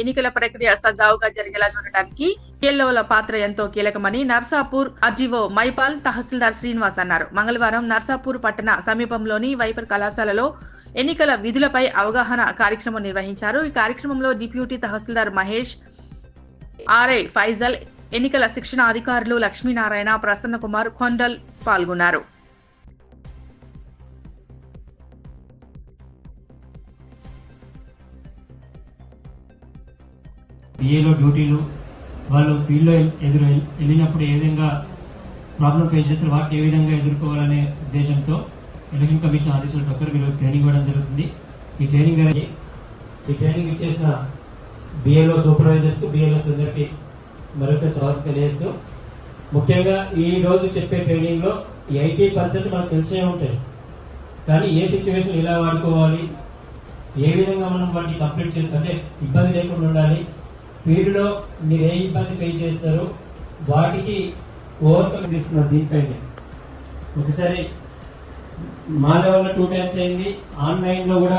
ఎన్నికల ప్రక్రియ సజావుగా జరిగేలా చూడటానికి ఎల్లోల పాత్ర ఎంతో కీలకమని నర్సాపూర్ ఆర్జీఓ మైపాల్ తహసీల్దార్ శ్రీనివాస్ అన్నారు. మంగళవారం నర్సాపూర్ పట్టణ సమీపంలోని వైపర్ కళాశాలలో ఎన్నికల విధులపై అవగాహన కార్యక్రమం నిర్వహించారు. ఈ కార్యక్రమంలో డిప్యూటీ తహసీల్దార్ మహేష్ ఆర్ఐ ఫైజల్ ఎన్నికల శిక్షణ అధికారులు లక్ష్మీనారాయణ ప్రసన్న కుమార్ కొండల్ పాల్గొన్నారు. పిఏలో డ్యూటీలు వాళ్ళు ఫీల్డ్లో ఎదురు వెళ్ళినప్పుడు ఏ విధంగా ప్రాబ్లం ఫేస్ చేస్తారు వాటిని ఏ విధంగా ఎదుర్కోవాలనే ఉద్దేశంతో ఎలక్షన్ కమిషన్ ఆదేశాల ప్రకారం ఈరోజు ట్రైనింగ్ ఇవ్వడం జరుగుతుంది. ఈ ట్రైనింగ్ అనేది ఈ ట్రైనింగ్ ఇచ్చేసిన బిఏలో సూపర్వైజర్స్ బిఏలో అందరికీ మరొక స్వాగతం తెలియజేస్తూ ముఖ్యంగా ఈ రోజు చెప్పే ట్రైనింగ్లో ఎయిటీ పర్సెంట్ మనకు తెలిసే ఉంటాయి. కానీ ఏ సిచ్యువేషన్ ఎలా వాడుకోవాలి ఏ విధంగా మనం వాటిని కంప్లీట్ చేస్తే అంటే ఇబ్బంది లేకుండా ఉండాలి వీటిలో మీరు ఏ ఇబ్బంది పే చేస్తారో వాటికి ఓవర్కమ్ తీసుకున్నారు దీనిపైన. ఒకసారి మా లెవెల్లో టూ టైమ్స్ అయింది. ఆన్లైన్లో కూడా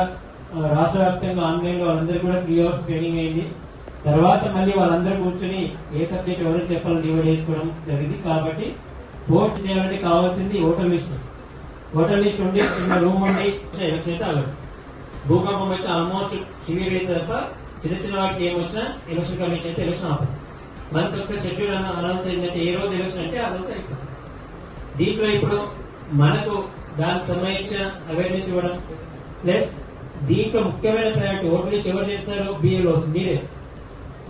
రాష్ట్ర వ్యాప్తంగా ఆన్లైన్లో వాళ్ళందరూ కూడా త్రీ అవర్స్ ట్రైనింగ్ అయింది. తర్వాత మళ్ళీ వాళ్ళందరూ కూర్చొని ఏ సబ్జెక్ట్ ఎవరు చెప్పాలని డివైడ్ చేసుకోవడం జరిగింది. కాబట్టి ఓట్ చేయాలంటే కావాల్సింది ఓటర్ లిస్ట్ ఓటర్ లిస్ట్ ఉండి చిన్న రూమ్ ఉండి ఎలక్షన్ అయితే అవ్వదు భూకంపం వచ్చి ఆల్మోస్ట్ సివియర్ అయితే తప్ప చిన్న చిన్న వాటికి ఏమొచ్చినా ఎలక్షన్ కమిషన్ అయితే ఎలక్షన్ ఆపదు. మంత్స్ ఒకసారి షెడ్యూల్ అనౌన్స్ అయిందంటే ఏ రోజు ఎలక్షన్ అంటే ఆ రోజు ఎలక్షన్ దీంట్లో ఇప్పుడు మనకు దానికి సంబంధించిన అవేర్నెస్ ఇవ్వడం ప్లస్ దీంట్లో ముఖ్యమైన ప్రయారిటీ ఓటర్ లిస్ట్ ఎవరు చేస్తారు? బిఏలోస్ మీరే.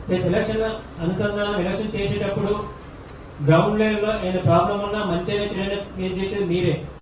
ప్లస్ ఎలక్షన్ అనుసంధానం ఎలక్షన్ చేసేటప్పుడు గ్రౌండ్ లెవెల్లో ఏదైనా ప్రాబ్లం ఉన్నా మంచి అనేది చేసేది మీరే.